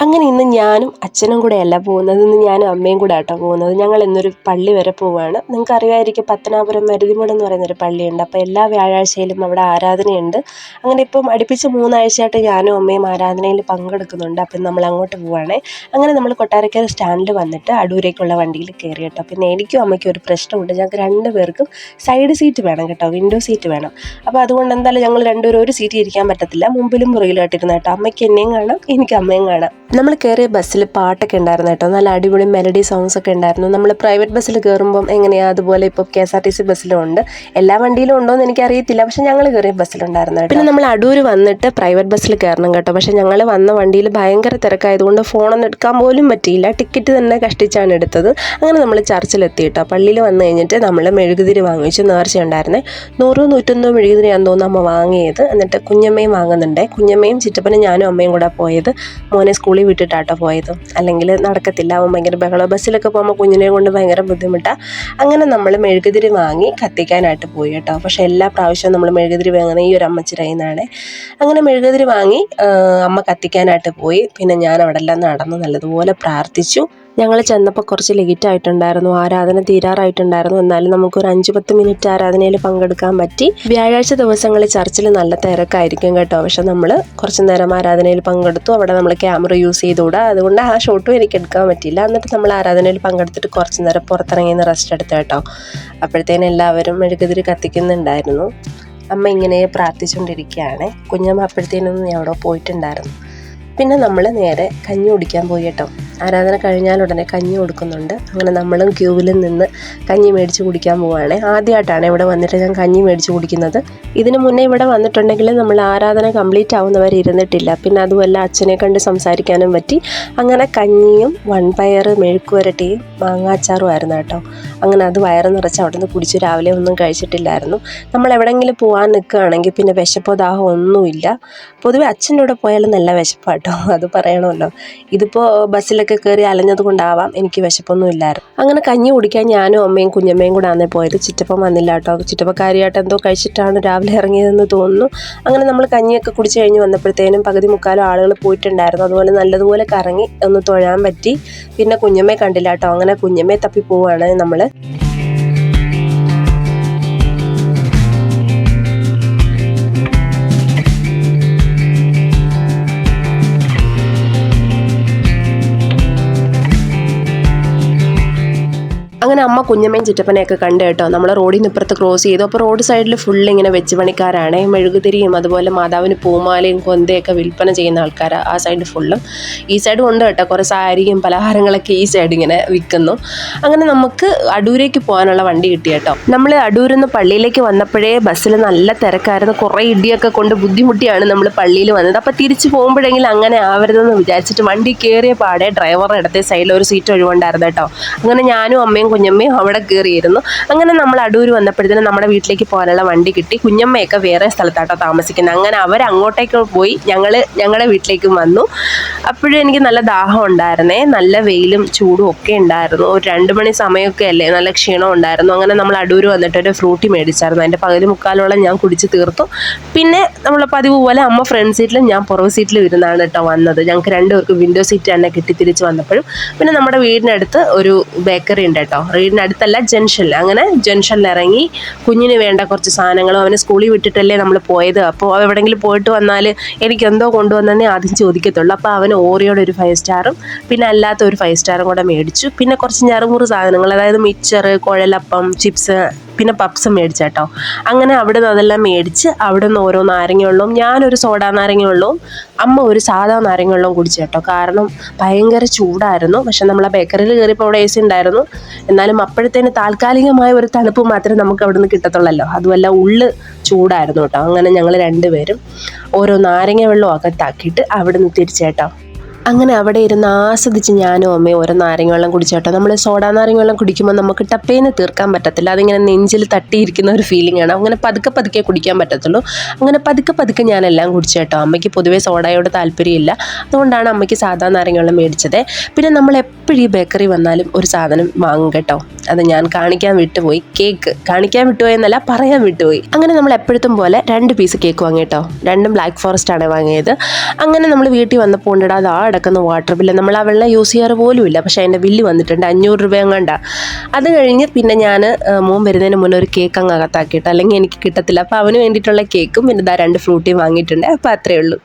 അങ്ങനെ ഇന്ന് ഞാനും അച്ഛനും കൂടെ അല്ല പോകുന്നത്. ഇന്ന് ഞാനും അമ്മയും കൂടെ ആട്ടോ പോകുന്നത്. ഞങ്ങൾ ഇന്നൊരു പള്ളി വരെ പോവുകയാണ്. നിങ്ങൾക്ക് അറിയാമായിരിക്കും പത്തനാപുരം മരുതിമൂട് എന്ന് പറയുന്നൊരു പള്ളിയുണ്ട്. അപ്പോൾ എല്ലാ വ്യാഴാഴ്ചയിലും അവിടെ ആരാധനയുണ്ട്. അങ്ങനെ ഇപ്പം അടുപ്പിച്ച് മൂന്നാഴ്ചയായിട്ട് ഞാനും അമ്മയും ആരാധനയിൽ പങ്കെടുക്കുന്നുണ്ട്. അപ്പം നമ്മൾ അങ്ങോട്ട് പോവുകയാണേ. അങ്ങനെ നമ്മൾ കൊട്ടാരക്കര സ്റ്റാൻഡിൽ വന്നിട്ട് അടൂരേക്കുള്ള വണ്ടിയിൽ കയറി കേട്ടോ. പിന്നെ എനിക്കും അമ്മയ്ക്കും ഒരു പ്രശ്നമുണ്ട്. ഞങ്ങൾക്ക് രണ്ട് പേർക്കും സൈഡ് സീറ്റ് വേണം കേട്ടോ. വിൻഡോ സീറ്റ് വേണം. അപ്പോൾ അതുകൊണ്ട് എന്തായാലും ഞങ്ങൾ രണ്ടുപേരും ഒരു സീറ്റ് ഇരിക്കാൻ പറ്റത്തില്ല. മുമ്പിലും പുറകിലായിട്ടിരുന്ന കേട്ടോ. അമ്മയ്ക്ക് എന്നെയും കാണാം എനിക്ക് അമ്മയും കാണാം. നമ്മൾ കയറിയ ബസ്സിൽ പാട്ടൊക്കെ ഉണ്ടായിരുന്നു കേട്ടോ. നല്ല അടിപൊളി മെലഡി സോങ്സ് ഒക്കെ ഉണ്ടായിരുന്നു. നമ്മൾ പ്രൈവറ്റ് ബസ്സിൽ കയറുമ്പം എങ്ങനെയാ? അതുപോലെ ഇപ്പോൾ K S R T C ബസ്സിലും ഉണ്ട്. എല്ലാ വണ്ടിയിലും ഉണ്ടോ എന്ന് എനിക്ക് അറിയത്തില്ല പക്ഷെ ഞങ്ങൾ കയറിയ ബസ്സിലുണ്ടായിരുന്നു പിന്നെ നമ്മൾ അടൂർ വന്നിട്ട് പ്രൈവറ്റ് ബസ്സിൽ കയറണം കേട്ടോ. പക്ഷെ ഞങ്ങൾ വന്ന വണ്ടിയിൽ ഭയങ്കര തിരക്കായതുകൊണ്ട് ഫോണൊന്നും എടുക്കാൻ പോലും പറ്റിയില്ല. ടിക്കറ്റ് തന്നെ കഷ്ടിച്ചാണ് എടുത്തത്. അങ്ങനെ നമ്മൾ ചർച്ചിലെത്തി കേട്ടോ. പള്ളിയിൽ വന്നു കഴിഞ്ഞിട്ട് നമ്മൾ മെഴുകുതിരി വാങ്ങിച്ചു നേർച്ച ഉണ്ടായിരുന്നേ. നൂറോ നൂറ്റൊന്നോ മെഴുകുതിരിയാന്ന് തോന്നുന്നു അമ്മ വാങ്ങിയത്. എന്നിട്ട് കുഞ്ഞമ്മയും വാങ്ങുന്നുണ്ടേ. കുഞ്ഞമ്മയും ചിറ്റപ്പനും ഞാനും അമ്മയും കൂടെ പോയത് മോനെ സ്കൂളിൽ വിട്ടിട്ടാട്ടോ പോയത്. അല്ലെങ്കിൽ നടക്കത്തില്ല അവൻ ഭയങ്കര ബഹളം. ബസ്സിലൊക്കെ പോകുമ്പോൾ കുഞ്ഞിനെ കൊണ്ട് ഭയങ്കര ബുദ്ധിമുട്ടാണ് അങ്ങനെ നമ്മൾ മെഴുകുതിരി വാങ്ങി കത്തിക്കാനായിട്ട് പോയി കേട്ടോ. പക്ഷേ എല്ലാ പ്രാവശ്യവും നമ്മൾ മെഴുകുതിരി വാങ്ങുന്ന ഈ ഒരു അമ്മച്ചിയുടെ നിന്നാണ് അങ്ങനെ മെഴുകുതിരി വാങ്ങി അമ്മ കത്തിക്കാനായിട്ട് പോയി. പിന്നെ ഞാൻ അവിടെ എല്ലാം നടന്ന് നല്ലതുപോലെ പ്രാർത്ഥിച്ചു. ഞങ്ങൾ ചെന്നപ്പോൾ കുറച്ച് ലേറ്റ് ആയിട്ടുണ്ടായിരുന്നു. ആരാധന തീരാറായിട്ടുണ്ടായിരുന്നു. എന്നാലും നമുക്കൊരു അഞ്ച് പത്ത് മിനിറ്റ് ആരാധനയിൽ പങ്കെടുക്കാൻ പറ്റി. വ്യാഴാഴ്ച ദിവസങ്ങളിൽ ചർച്ചിൽ നല്ല തിരക്കായിരിക്കും കേട്ടോ. പക്ഷെ നമ്മൾ കുറച്ച് നേരം ആരാധനയിൽ പങ്കെടുത്തു. അവിടെ നമ്മൾ ക്യാമറ യൂസ് ചെയ്തുകൂടാ. അതുകൊണ്ട് ആ ഷോട്ടും എനിക്ക് എടുക്കാൻ പറ്റിയില്ല. എന്നിട്ട് നമ്മൾ ആരാധനയിൽ പങ്കെടുത്തിട്ട് കുറച്ച് നേരം പുറത്തിറങ്ങി നിന്ന് റെസ്റ്റ് എടുത്തു കേട്ടോ. അപ്പോഴത്തേനും എല്ലാവരും മെഴുകുതിരി കത്തിക്കുന്നുണ്ടായിരുന്നു. അമ്മ ഇങ്ങനെ പ്രാർത്ഥിച്ചുകൊണ്ടിരിക്കുകയാണ്. കുഞ്ഞമ്മ അപ്പോഴത്തേനൊന്നും എവിടെ പോയിട്ടുണ്ടായിരുന്നു. പിന്നെ നമ്മൾ നേരെ കഞ്ഞി കുടിക്കാൻ പോയി കേട്ടോ. ആരാധന കഴിഞ്ഞാൽ ഉടനെ കഞ്ഞി കൊടുക്കുന്നുണ്ട്. അങ്ങനെ നമ്മളും ക്യൂവിൽ നിന്ന് കഞ്ഞി മേടിച്ച് കുടിക്കാൻ പോവുകയാണ് ആദ്യമായിട്ടാണ് ഇവിടെ വന്നിട്ട് ഞാൻ കഞ്ഞി മേടിച്ച് കുടിക്കുന്നത്. ഇതിന് മുന്നേ ഇവിടെ വന്നിട്ടുണ്ടെങ്കിൽ നമ്മൾ ആരാധന കംപ്ലീറ്റ് ആവുന്നവരെ ഇരുന്നിട്ടില്ല. പിന്നെ അതുമല്ല അച്ഛനെ കണ്ട് സംസാരിക്കാനും പറ്റി. അങ്ങനെ കഞ്ഞിയും വൺപയർ മെഴുക്കുവരട്ടിയും മാങ്ങാച്ചാറും ആയിരുന്നു കേട്ടോ. അങ്ങനെ അത് വയറ് നിറച്ച് അവിടെ നിന്ന് കുടിച്ച് രാവിലെ ഒന്നും കഴിച്ചിട്ടില്ലായിരുന്നു. നമ്മൾ എവിടെയെങ്കിലും പോകാൻ നിൽക്കുകയാണെങ്കിൽ പിന്നെ വിശപ്പോ ദാഹം ഒന്നുമില്ല. പൊതുവെ അച്ഛന്റെ കൂടെ പോയാലും നല്ല വിശപ്പാട്ടോ. അത് പറയണമല്ലോ. ഇതിപ്പോൾ ബസ്സിലൊക്കെ കയറി അലഞ്ഞത് കൊണ്ടാവാം എനിക്ക് വിശപ്പൊന്നും ഇല്ലായിരുന്നു അങ്ങനെ കഞ്ഞി കുടിക്കാൻ ഞാനും അമ്മയും കുഞ്ഞമ്മയും കൂടെ ആണേ പോയത്. ചിറ്റപ്പം വന്നില്ല കേട്ടോ. ചിറ്റപ്പക്കാരിയായിട്ട് എന്തോ കഴിച്ചിട്ടാണ് രാവിലെ ഇറങ്ങിയതെന്ന് തോന്നുന്നു. അങ്ങനെ നമ്മൾ കഞ്ഞിയൊക്കെ കുടിച്ച് കഴിഞ്ഞ് വന്നപ്പോഴത്തേനും പകുതി മുക്കാലും ആളുകൾ പോയിട്ടുണ്ടായിരുന്നു. അതുപോലെ നല്ലതുപോലെ കറങ്ങി ഒന്ന് തൊഴാൻ പറ്റി. പിന്നെ കുഞ്ഞമ്മയെ കണ്ടില്ല കേട്ടോ. അങ്ങനെ കുഞ്ഞമ്മയെ തപ്പി പോവുകയാണ് നമ്മൾ അങ്ങനെ അമ്മ കുഞ്ഞമ്മയും ചിറ്റപ്പനെയൊക്കെ കണ്ടു കേട്ടോ. നമ്മൾ റോഡിൽ നിന്ന് ഇപ്പുറത്ത് ക്രോസ് ചെയ്തു. അപ്പോൾ റോഡ് സൈഡിൽ ഫുൾ ഇങ്ങനെ വെച്ച് പണിക്കാരാണ്. മെഴുകുതിരിയും അതുപോലെ മാതാവിന് പൂമാലയും കൊന്തയൊക്കെ വിൽപ്പന ചെയ്യുന്ന ആൾക്കാരാണ് ആ സൈഡ് ഫുള്ളും ഈ സൈഡും ഉണ്ട് കേട്ടോ. കുറേ സാരിയും പലഹാരങ്ങളൊക്കെ ഈ സൈഡ് ഇങ്ങനെ വിൽക്കുന്നു. അങ്ങനെ നമുക്ക് അടൂരേക്ക് പോകാനുള്ള വണ്ടി കിട്ടി കേട്ടോ. നമ്മൾ അടൂരിൽ നിന്ന് പള്ളിയിലേക്ക് വന്നപ്പോഴേ ബസ്സിൽ നല്ല തിരക്കായിരുന്നു. കുറേ ഇടിയൊക്കെ കൊണ്ട് ബുദ്ധിമുട്ടിയാണ് നമ്മൾ പള്ളിയിൽ വന്നത്. അപ്പോൾ തിരിച്ചു പോകുമ്പോഴെങ്കിലും അങ്ങനെ ആവരുതെന്ന് വിചാരിച്ചിട്ട് വണ്ടി കയറിയ പാടെ ഡ്രൈവറുടെ അടുത്ത സൈഡിൽ ഒരു സീറ്റ് ഒഴിവുണ്ടായിരുന്നു കേട്ടോ. അങ്ങനെ ഞാനും അമ്മയും കുഞ്ഞമ്മയും അവിടെ കയറിയിരുന്നു. അങ്ങനെ നമ്മൾ അടൂർ വന്നപ്പോഴത്തേനും നമ്മുടെ വീട്ടിലേക്ക് പോകാനുള്ള വണ്ടി കിട്ടി. കുഞ്ഞമ്മയൊക്കെ വേറെ സ്ഥലത്താട്ടോ താമസിക്കുന്നത്. അങ്ങനെ അവർ അങ്ങോട്ടേക്ക് പോയി ഞങ്ങൾ ഞങ്ങളുടെ വീട്ടിലേക്കും വന്നു. അപ്പോഴും എനിക്ക് നല്ല ദാഹം ഉണ്ടായിരുന്നേ. നല്ല വെയിലും ചൂടും ഒക്കെ ഉണ്ടായിരുന്നു. ഒരു രണ്ട് മണി സമയമൊക്കെ അല്ലേ? നല്ല ക്ഷീണം ഉണ്ടായിരുന്നു. അങ്ങനെ നമ്മൾ അടൂർ വന്നിട്ട് ഒരു ഫ്രൂട്ടി മേടിച്ചായിരുന്നു. അതിന്റെ പകുതി മുക്കാലോളം ഞാൻ കുടിച്ച് തീർത്തു. പിന്നെ നമ്മൾ പതിവ് പോലെ അമ്മ ഫ്രണ്ട് സീറ്റിലും ഞാൻ പുറവ് സീറ്റിലും ഇരുന്നാണ് കേട്ടോ വന്നത്. ഞങ്ങൾക്ക് രണ്ടുപേർക്ക് വിൻഡോ സീറ്റ് തന്നെ കിട്ടി തിരിച്ച് വന്നപ്പോഴും. പിന്നെ നമ്മുടെ വീടിനടുത്ത് ഒരു ബേക്കറി ഉണ്ട് കേട്ടോ. വീടിനടുത്തല്ല ജംഗ്ഷനിൽ അങ്ങനെ ജംഗ്ഷനിൽ ഇറങ്ങി കുഞ്ഞിന് വേണ്ട കുറച്ച് സാധനങ്ങളും അവനെ സ്കൂളിൽ വിട്ടിട്ടല്ലേ നമ്മൾ പോയത്. അപ്പോൾ എവിടെയെങ്കിലും പോയിട്ട് വന്നാൽ എനിക്ക് എന്തോ കൊണ്ടുവന്നേ ആദ്യം ചോദിക്കത്തുള്ളൂ. അപ്പോൾ അവന് ഓറിയോടെ ഒരു ഫൈവ് സ്റ്റാറും പിന്നെ അല്ലാത്ത ഒരു ഫൈവ് സ്റ്റാറും കൂടെ മേടിച്ചു. പിന്നെ കുറച്ച് ഞറുമുറു സാധനങ്ങൾ അതായത് മിക്സർ കുഴലപ്പം ചിപ്സ് പിന്നെ പപ്സ് മേടിച്ചേട്ടോ അങ്ങനെ അവിടെ നിന്ന് അതെല്ലാം മേടിച്ച് അവിടെ നിന്ന് ഓരോ നാരങ്ങ വെള്ളവും ഞാനൊരു സോഡ നാരങ്ങ വെള്ളവും അമ്മ ഒരു സാധാ നാരങ്ങ വെള്ളവും കുടിച്ചേട്ടോ കാരണം ഭയങ്കര ചൂടായിരുന്നു. പക്ഷെ നമ്മളെ ബേക്കറിയിൽ കയറിയപ്പോൾ അവിടെ എ സി ഉണ്ടായിരുന്നു. എന്നാലും അപ്പോഴത്തേന് താൽക്കാലികമായ ഒരു തണുപ്പ് മാത്രമേ നമുക്ക് അവിടെ നിന്ന് കിട്ടത്തുള്ളല്ലോ. അതുമല്ല ഉള്ള് ചൂടായിരുന്നു കേട്ടോ. അങ്ങനെ ഞങ്ങൾ രണ്ടുപേരും ഓരോ നാരങ്ങ വെള്ളവും അകത്താക്കിയിട്ട് അവിടെ നിന്ന് തിരിച്ചേട്ടോ അങ്ങനെ അവിടെ ഇരുന്ന് ആസ്വദിച്ച് ഞാനും അമ്മയും ഓരോ നാരങ്ങ വെള്ളം കുടിച്ചോട്ടെ നമ്മൾ സോഡാ നാരങ്ങ വെള്ളം കുടിക്കുമ്പോൾ നമുക്ക് ടപ്പേനെ തീർക്കാൻ പറ്റത്തില്ല. അതിങ്ങനെ നെഞ്ചിൽ തട്ടിയിരിക്കുന്ന ഒരു ഫീലിംഗ് ആണ്. അങ്ങനെ പതുക്കെ പതുക്കെ കുടിക്കാൻ പറ്റത്തുള്ളൂ. അങ്ങനെ പതുക്കെ പതുക്കെ ഞാനെല്ലാം കുടിച്ചേട്ടോ അമ്മയ്ക്ക് പൊതുവേ സോഡയോട് താല്പര്യമില്ല. അതുകൊണ്ടാണ് അമ്മയ്ക്ക് സാധാ നാരങ്ങ വെള്ളം മേടിച്ചത്. പിന്നെ നമ്മൾ എപ്പോഴും ഈ ബേക്കറി വന്നാലും ഒരു സാധനം വാങ്ങും കേട്ടോ. അത് ഞാൻ കാണിക്കാൻ വിട്ടുപോയി. കേക്ക് കാണിക്കാൻ വിട്ടുപോയി എന്നല്ല പറയാൻ വിട്ടുപോയി. അങ്ങനെ നമ്മൾ എപ്പോഴത്തും പോലെ രണ്ട് പീസ് കേക്ക് വാങ്ങി കേട്ടോ രണ്ടും ബ്ലാക്ക് ഫോറസ്റ്റ് ആണ് വാങ്ങിയത്. അങ്ങനെ നമ്മൾ വീട്ടിൽ വന്നപ്പോൾ ഉണ്ടടാ അത് ആ കിടക്കുന്ന വാട്ടർ ബില്ല് നമ്മൾ ആ വെള്ളം യൂസ് ചെയ്യാറ് പോലും ഇല്ല പക്ഷേ അതിന്റെ ബില്ല് വന്നിട്ടുണ്ട് അഞ്ഞൂറ് രൂപ എങ്ങാണ്ടാ. അത് കഴിഞ്ഞ് പിന്നെ ഞാൻ മോൻ വരുന്നതിന് മുന്നേ ഒരു കേക്ക് അങ്ങ് അല്ലെങ്കിൽ എനിക്ക് കിട്ടത്തില്ല. അപ്പോൾ അവന് വേണ്ടിയിട്ടുള്ള കേക്കും പിന്നെ ഇതാ രണ്ട് ഫ്രൂട്ടിയും വാങ്ങിയിട്ടുണ്ട്. അപ്പോൾ അത്രയേ ഉള്ളൂ.